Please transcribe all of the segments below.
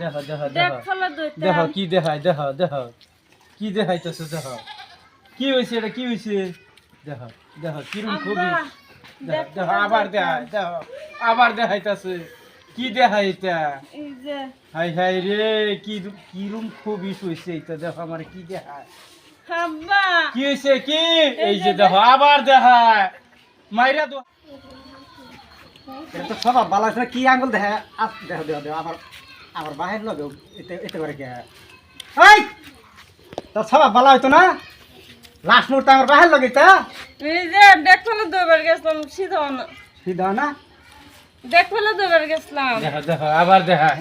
দেখো দেখো দেখ দেখো। ফেলে দেখো দইতাম কি দেখায় দেখো দেখো। কি দেখাইতেছে দেখো। কি হয়েছে এটা কি হয়েছে দেখো দেখো কিরম খুবই দেখো আবার দেখায় দেখো আবার দেখাইতেছে। কি দেখায় এটা? হাই হাই রে কি কিরম খুবই হয়েছে এটা? দেখো আমার কি দেখায়? কি হয়েছে কি? এই যে দেখো আবার দেখায়। মাইরা তো এটা সব ভালো আছে না, কি আঙ্গুল দেখে আস দেখো দেখো দেখো আবার আবার বাহির লগে এতে এতে করে কে? এই! তোর সব ভালো হইতো না? লাস্ট মুহূর্তে আমার বাহির লগে তা এই যে দেখ ফেলে দইবার গেছিলাম সিধা না। সিধা না? দেখ ফেলে দইবার গেছিলাম। দেখো দেখো আবার দেখায়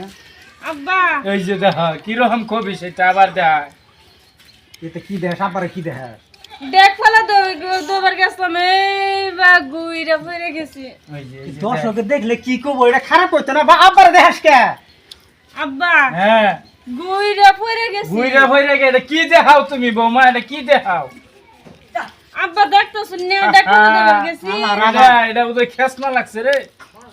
আব্বা। এই যে দেখো কীরকম খুবই সেটা আবার কি দেখে কি দেখে দেখ ফেলে দইবার গেছিলাম এই বা গুইরা ফিরে গেছি। ওই যে দর্শকে দেখলে কি করব এটা খারাপ হইতো না? বা আবার দেখাস কে? আব্বা হ্যাঁ। গুইরা ফিরে গেছি। ঘুইরা ফইরা গে এটা কি দেখাও তুমি বৌমা এটা কি দেখাও? আব্বা দেখতো শুনে দেখ ফেলে গেছি। আমার- এটা এটা বোধহয় খেসনা লাগছে রে।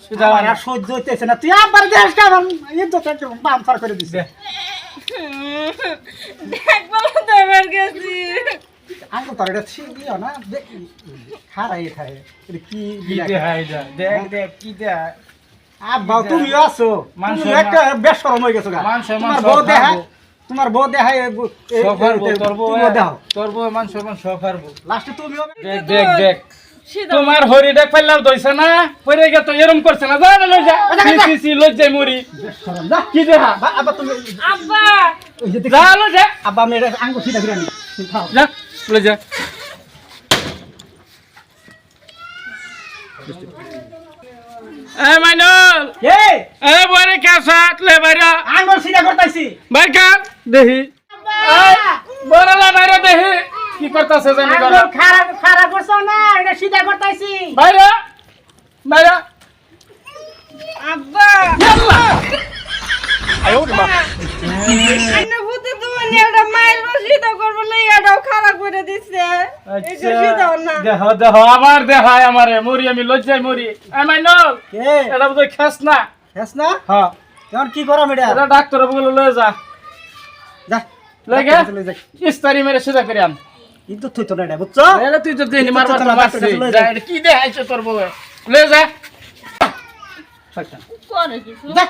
সুধা আর সহ্য হইতেছে না। তুই আবার দেখাস কে? আমার ইজ্জত বাম ফার করে দিছে। দেখ ফেলে দইবার গেছি। তোর এটা ছিড়িও না দেখ। খারাই খায় এটা কি দেখ দেখ কি দেখ আব্বা তুমি আছো। মান তুমি একটা বেশ সরম হয়ে গেছো গা। তোমার বউ দেখায় তোমার বউ দেখায় এ- এ- সফার তোর বউ দেখাও। তোর বউ সমান সফার বউ। লাস্টে তুমি দেখ দেখ দেখ। তোমার হরি দেখ পাইলাম দইছে না? পরে গে তো এরম করছে না। যা লই যা সি সি সি লই যাই মরি। বেশ সরম যা। কি দেখা আব্বা তুমি আব্বা। যে যা লই যা আব্বা আমি আঙ্গুল সিধা করে আনি যা। লই যা। দেহি। বড়লা বাইরা দেহি। কি করতাছে জানি খারাপ খারাপ করছ না? এটা সিধা করতাইছি। বাইরা। বাইরা। খারাপ করে আমার আমারে। মরি আমি লজ্জায় মরি এটা খাস না। না? হ্যাঁ। এখন কি করাম এটা? এটা ডাক্তার বলে লয়ে যা। যা। কাছে লই ইস্তারি মেরে সোজা করে আন। কিন্তু তুই তো না এটা বুঝছ? এটা তুই তো দিনি এটা তো তো না, মারছি ডাক্তারের কাছে লয়ে যা। যা। কি দেখাইছে তোর বউ লয়ে যা। শয়তান। করে কিছু দেখ